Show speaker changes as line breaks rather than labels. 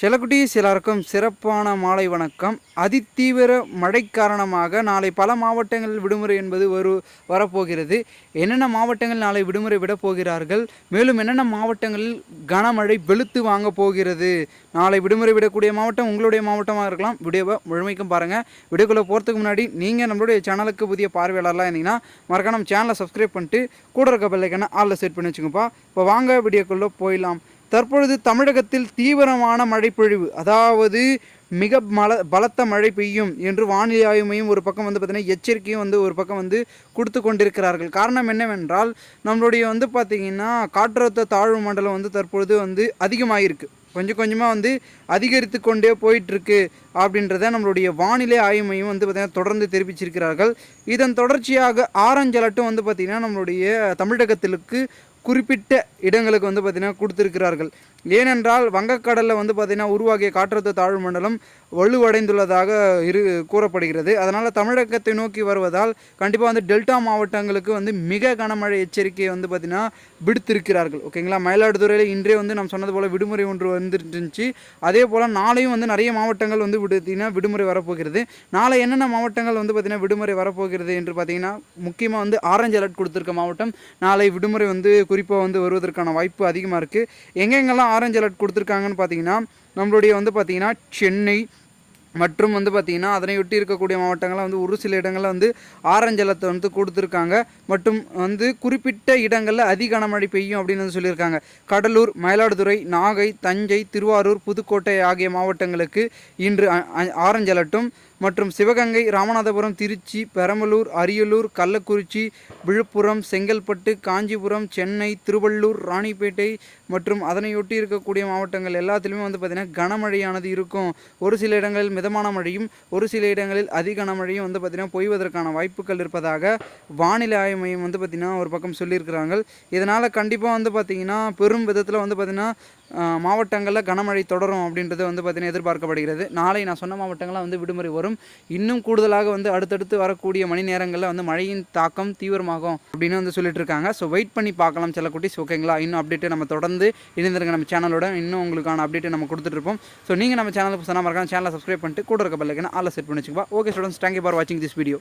செல்லக்குட்டீஸ் எல்லாருக்கும் சிறப்பான மாலை வணக்கம். அதிதீவிர மழை காரணமாக நாளை பல மாவட்டங்களில் விடுமுறை என்பது ஒரு வரப்போகிறது. என்னென்ன மாவட்டங்கள் நாளை விடுமுறை விட போகிறார்கள்? மேலும் என்னென்ன மாவட்டங்களில் கனமழை வெளுத்து வாங்க போகிறது? நாளை விடுமுறை விடக்கூடிய மாவட்டம் உங்களுடைய மாவட்டமாக இருக்கலாம். வீடியோவை முழுமைக்கும் பாருங்கள் வீடியோக்குள்ளே போகிறதுக்கு முன்னாடி நீங்கள் நம்மளுடைய சேனலுக்கு புதிய பார்வையாளர்லாம் இருந்தீங்கன்னா மறக்காம சேனலை சப்ஸ்கிரைப் பண்ணிட்டு கூட இருக்க பெல்லைக்கான ஆளில் செட் பண்ணி வச்சுக்கோப்பா இப்போ வாங்க வீடியோக்குள்ளே போயிடலாம். தற்பொழுது தமிழகத்தில் தீவிரமான மழை பொழிவு அதாவது மிக மல பலத்த மழை பெய்யும் என்று வானிலை ஆய்வு மையம் ஒரு பக்கம் வந்து பார்த்திங்கன்னா எச்சரிக்கையும் வந்து ஒரு பக்கம் வந்து கொடுத்து கொண்டிருக்கிறார்கள். காரணம் என்னவென்றால் நம்மளுடைய வந்து பார்த்திங்கன்னா காற்றழுத்த தாழ்வு மண்டலம் வந்து தற்பொழுது வந்து அதிகமாகிருக்கு கொஞ்சம் கொஞ்சமாக வந்து அதிகரித்து கொண்டே போயிட்டுருக்கு அப்படின்றத நம்மளுடைய வானிலை ஆய்வு மையம் வந்து பார்த்திங்கன்னா தொடர்ந்து தெரிவிச்சிருக்கிறார்கள். இதன் தொடர்ச்சியாக ஆரஞ்சு அலர்ட்டும் வந்து பார்த்திங்கன்னா நம்மளுடைய தமிழகத்திற்கு குறிப்பிட்ட இடங்களுக்கு வந்து பார்த்திங்கன்னா கொடுத்துருக்கிறார்கள். ஏனென்றால் வங்கக்கடலில் வந்து பார்த்திங்கன்னா உருவாகிய காற்றழுத்த தாழ்வு மண்டலம் வலுவடைந்துள்ளதாக இரு கூறப்படுகிறது. அதனால் தமிழகத்தை நோக்கி வருவதால் கண்டிப்பாக வந்து டெல்டா மாவட்டங்களுக்கு வந்து மிக கனமழை எச்சரிக்கையை வந்து பார்த்திங்கன்னா விடுத்திருக்கிறார்கள். ஓகேங்களா? மயிலாடுதுறையில் இன்றே வந்து நம்ம சொன்னது போல் விடுமுறை ஒன்று வந்துட்டு இருந்துச்சு அதே போல் நாளையும் வந்து நிறைய மாவட்டங்கள் வந்து பார்த்திங்கன்னா விடுமுறை வரப்போகிறது. நாளை என்னென்ன மாவட்டங்கள் வந்து பார்த்திங்கன்னா விடுமுறை வரப்போகிறது என்று பார்த்திங்கன்னா முக்கியமாக வந்து ஆரஞ்சு அலர்ட் கொடுத்துருக்க மாவட்டம். நாளை விடுமுறை வந்து குறிப்பாக வந்து வருவதற்கான வாய்ப்பு அதிகமாக இருக்குது எங்கெங்கெல்லாம் ஆரஞ்சு அலர்ட் கொடுத்துருக்காங்கன்னு பார்த்தீங்கன்னா நம்மளுடைய வந்து பார்த்திங்கன்னா சென்னை மற்றும் வந்து பார்த்திங்கன்னா அதனையொட்டி இருக்கக்கூடிய மாவட்டங்களில் வந்து ஒரு சில இடங்களில் வந்து ஆரஞ்சு அலர்ட் வந்து கொடுத்துருக்காங்க. மற்றும் வந்து குறிப்பிட்ட இடங்களில் அதிக கனமழை பெய்யும் அப்படின்னு வந்து சொல்லியிருக்காங்க. கடலூர் மயிலாடுதுறை நாகை தஞ்சை திருவாரூர் புதுக்கோட்டை ஆகிய மாவட்டங்களுக்கு இன்று அ- ஆரஞ்சு அலர்ட்டும் மற்றும் சிவகங்கை ராமநாதபுரம் திருச்சி பெரம்பலூர் அரியலூர் கள்ளக்குறிச்சி விழுப்புரம் செங்கல்பட்டு காஞ்சிபுரம் சென்னை திருவள்ளூர் ராணிப்பேட்டை மற்றும் அதனையொட்டி இருக்கக்கூடிய மாவட்டங்கள் எல்லாத்துலேயுமே வந்து பார்த்திங்கன்னா கனமழையானது இருக்கும். ஒரு சில இடங்களில் மிதமான மழையும் ஒரு சில இடங்களில் அதி கனமழையும் வந்து பார்த்திங்கன்னா பொய்வதற்கான வாய்ப்புகள் இருப்பதாக வானிலை ஆய்வு மையம் வந்து பார்த்திங்கன்னா ஒரு பக்கம் சொல்லியிருக்கிறாங்க. இதனால் கண்டிப்பாக வந்து பார்த்திங்கன்னா பெரும் விதத்தில் வந்து பார்த்திங்கன்னா மாவட்டங்களில் கனமழை தொடரும் அப்படின்றது வந்து பார்த்திங்கன்னா எதிர்பார்க்கப்படுகிறது. நாளை நான் சொன்ன மாவட்டங்கள்லாம் வந்து விடுமுறை வரும். இன்னும் கூடுதலாக வந்து அடுத்தடுத்து வரக்கூடிய மணி நேரங்களில் வந்து மழையின் தாக்கம் தீவிரமாகும் அப்படின்னு வந்து சொல்லிட்டு இருக்காங்க. ஸோ வெயிட் பண்ணி பார்க்கலாம் சில குட்டிஸ் ஓகேங்களா இன்னும் அப்டேட்டு நம்ம தொடர்ந்து இணைந்திருக்க நம்ம சேனலோட இன்னும் உங்களுக்கான அப்டேட்டை நம்ம கொடுத்துட்ருப்போம் ஸோ நீங்கள் நம்ம சேனலுக்கு சொன்னால் மறக்காம சேனலை சப்ஸ்கிரைப் பண்ணிட்டு கூட இருக்க பெல்லைக்கான ஆளை செட் பண்ணி வச்சுக்கோப்பா okay students thank you for வாட்சிங் திஸ் வீடியோ